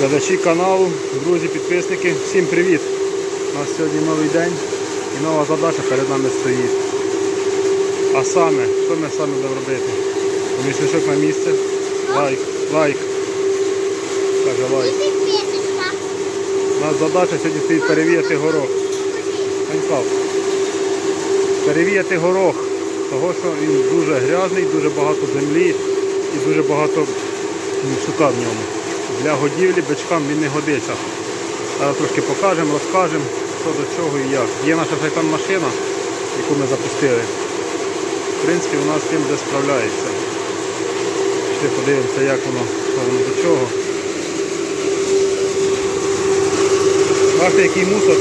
Глядачі каналу, друзі, підписники, всім привіт! У нас сьогодні новий день і нова задача перед нами стоїть. А саме, що ми саме будемо робити? Помічничок на місце. Лайк, лайк. Каже лайк. У нас задача сьогодні стоїть перевіяти горох. Станіслав, перевіяти горох, того що він дуже грязний, дуже багато землі і дуже багато сука в ньому. Для годівлі бичкам він не годиться. Зараз трошки покажемо, розкажемо, що до чого і як. Є наша шайтан машина, яку ми запустили. В принципі, нас з тим вже справляється. Ще подивимося, як воно, що воно до чого. Бачите, який мусор.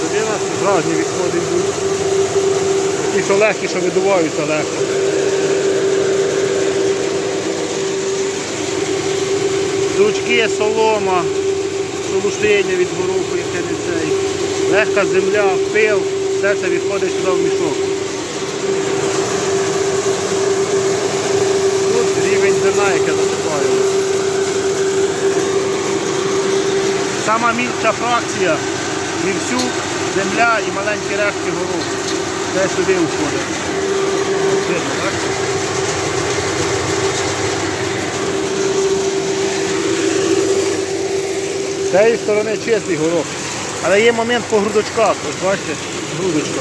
Тоді у нас різні відходи йдуть. Ті, що легкі, що видуваються легко. Сучки, солома, шелушення від гороху, яке не цей. Легка земля, пил, все це відходить сюди в мішок. Тут рівень зерна, яке засипаємо. Сама мільша фракція, вівсюк, земля і маленькі рештки гороху. Це сюди входить. Видно, так? З цієї сторони чистий горох. Але є момент по грудочках. Ось бачите, грудочка.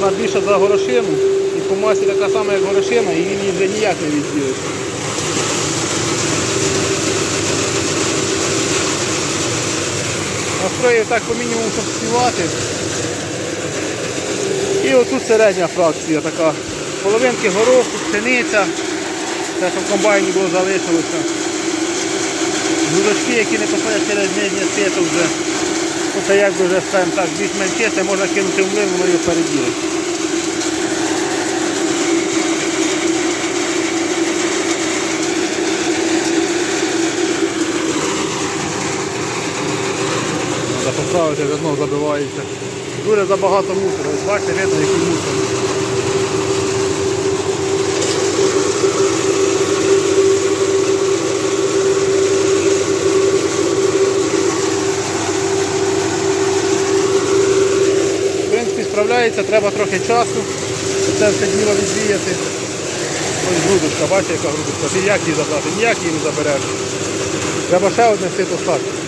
Вона більша за горошину і по масі така сама, як горошина, і її вже ніяк не відділить. Настроїв так по мінімуму, щоб співати. І отут середня фракція така. Половинки гороху, пшениця. Те, що в комбайні було залишилося. Грудочки, які не походять через нижнє світло вже. Ну, це якби вже скажімо так, більш-менш чисте, можна кинути в млин, воно його переділить. Треба поставити, вже забивається. Дуже забагато мусору. Ось бачите, видно, який мусор. В принципі, справляється, треба трохи часу, це все діло відвіяти. Ось грудочка, бачите, яка грудочка. Ти як її забрати? Ніяк її не забереш. Треба ще одне сито стати.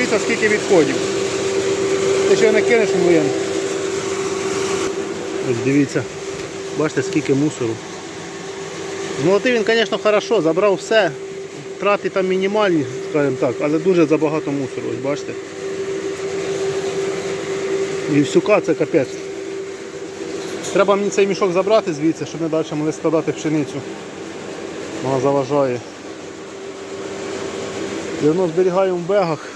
Але подивіться, скільки відходів. Ти що не кинеш млин? Ось дивіться. Бачите, скільки мусору. Змолотив він, звісно, хорошо, забрав все. Трати там мінімальні, скажімо так, але дуже забагато мусору, ось бачите. І всюка це капець. Треба мені цей мішок забрати звідси, щоб ми далі могли складати пшеницю. Вона заважає. Давно зберігаємо в бегах.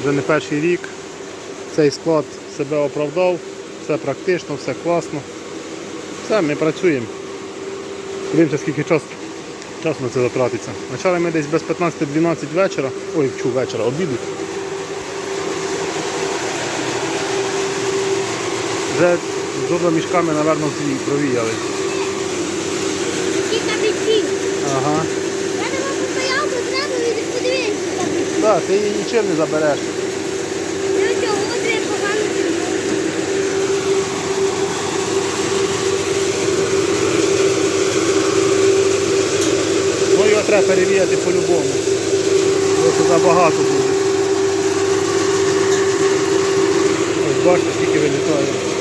Вже не перший рік. Цей склад себе оправдав, все практично, все класно. Все, ми працюємо. Дивимося, скільки час, часу на це затратиться. Почали ми десь без 15-12 вечора. Ой, вчу вечора, обіду. Вже з двома мішками, всі провіяли. Ага. Так, ти її нічим не забереш. Ну його треба перевіряти по-любому. Просто забагато буде. Ось бачите, скільки вилітає.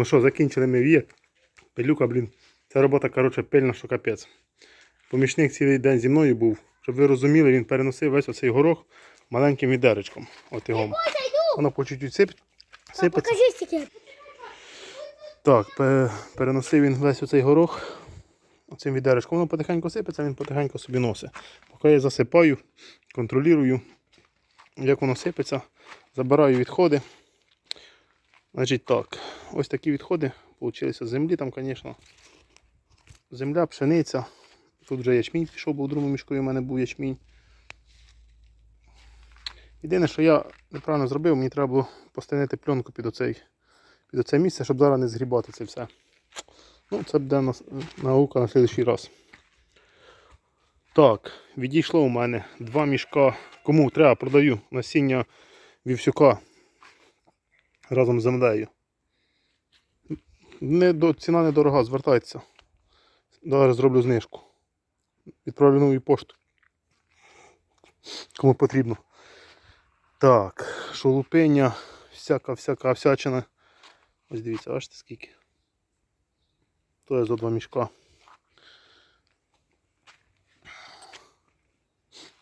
Ну що, закінчили ми в'є. Пилюка, блін. Ця робота, коротше, пильна, що капець. Помічник цілий день зі мною був. Щоб ви розуміли, він переносив весь оцей горох маленьким відеречком. От його. Воно по чуть-чуть сип... сипеться. Так, переносив він весь оцей горох оцим відеречком. Воно потихеньку сипеться, він потихеньку собі носить. Поки я засипаю, контролюю, як воно сипеться, забираю відходи. Значить так, ось такі відходи получилися з землі, там, звісно, земля, пшениця. Тут вже ячмінь пішов, бо в другому мішку у мене був ячмінь. Єдине, що я неправильно зробив, мені треба було постелити пленку під оцей під оце місце, щоб зараз не згрібати це все. Ну, це буде нас- наука на слідчий раз. Так, відійшло у мене два мішка. Кому треба, продаю насіння вівсюка разом з землею. Не до, ціна недорога, звертайтеся. Зараз зроблю знижку. Відправлю нову пошту. Кому потрібно. Так, шолупиня, всяка всяка всячина. Ось дивіться, бачите скільки. То є за два мішка.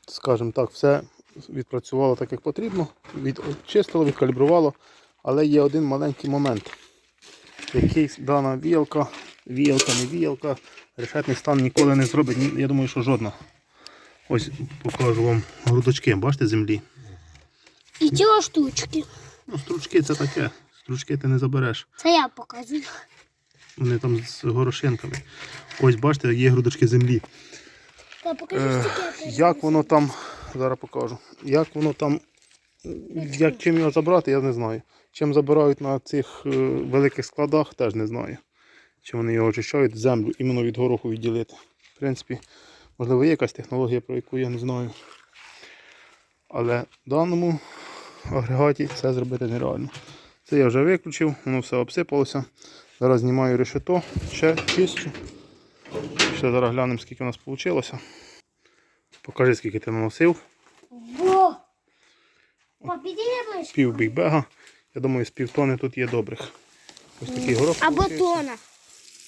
Скажімо так, все відпрацювало так, як потрібно. Відчистило, відкалібрувало. Але є один маленький момент. Який дана віялка, віялка, не віялка, решетний стан ніколи не зробить. Я думаю, що жодна. Ось покажу вам грудочки, бачите, землі. І цього штучки. Ну, стручки це таке. Стручки ти не забереш. Це я показую. Вони там з горошинками. Ось бачите, є грудочки землі. Та покажи Е, стільки. як воно там, зараз покажу. Як воно там, як чим його забрати, я не знаю. Чим забирають на цих е, великих складах, теж не знаю. Чи вони його очищають, землю іменно від гороху відділити. В принципі, можливо, є якась технологія, про яку я не знаю. Але в даному агрегаті це зробити нереально. Це я вже виключив, воно все обсипалося. Зараз знімаю решето, ще чищу. Ще зараз глянемо, скільки у нас вийшло. Покажи, скільки ти наносив. Попіди ближче. Пів бігбега. Я думаю, з півтони тут є добрих. Ось такий горох. Або тона.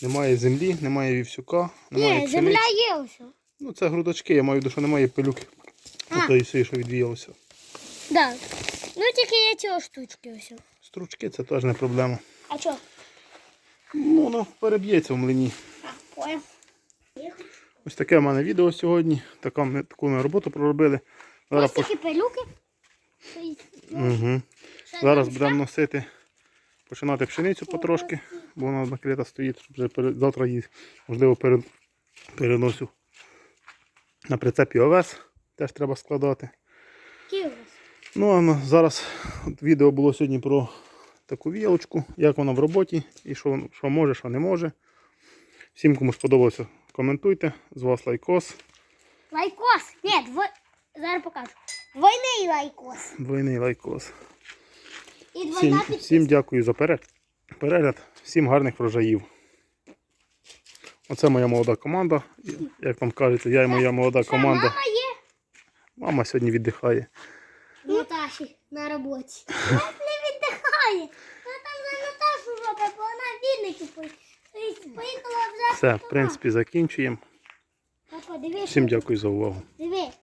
Немає землі, немає вівсюка, немає Ні, земля є ось. Ну це грудочки, я маю в виду, що немає пилюки. Ото і все, що відвіялося. Да. Ну тільки є цього штучки ось. Стручки це теж не проблема. А що? Ну, воно переб'ється в млині. А, понял. Ось таке в мене відео сьогодні. Така ми, таку ми роботу проробили. Зараз, Ось такі пилюки. Угу. Зараз будемо носити, починати пшеницю потрошки, бо вона накрита стоїть, щоб вже завтра її, можливо, пере... переносю на прицепі овес. Теж треба складати. Ну а зараз от відео було сьогодні про таку вілочку, як вона в роботі і що, що може, що не може. Всім, кому сподобалося, коментуйте. З вас лайкос. Лайкос. Ні, дво... зараз покажу. Двойний лайкос. Двойний лайкос. І Всім, всім дякую за перегляд. Всім гарних врожаїв. Оце моя молода команда. Як там кажеться, я і моя молода команда. Мама є? Мама сьогодні віддихає. Наташі на роботі. Не віддихає. Вона там за Наташу робить, бо вона в Вінниці поїхала вже. Все, в принципі, закінчуємо. Всім дякую за увагу.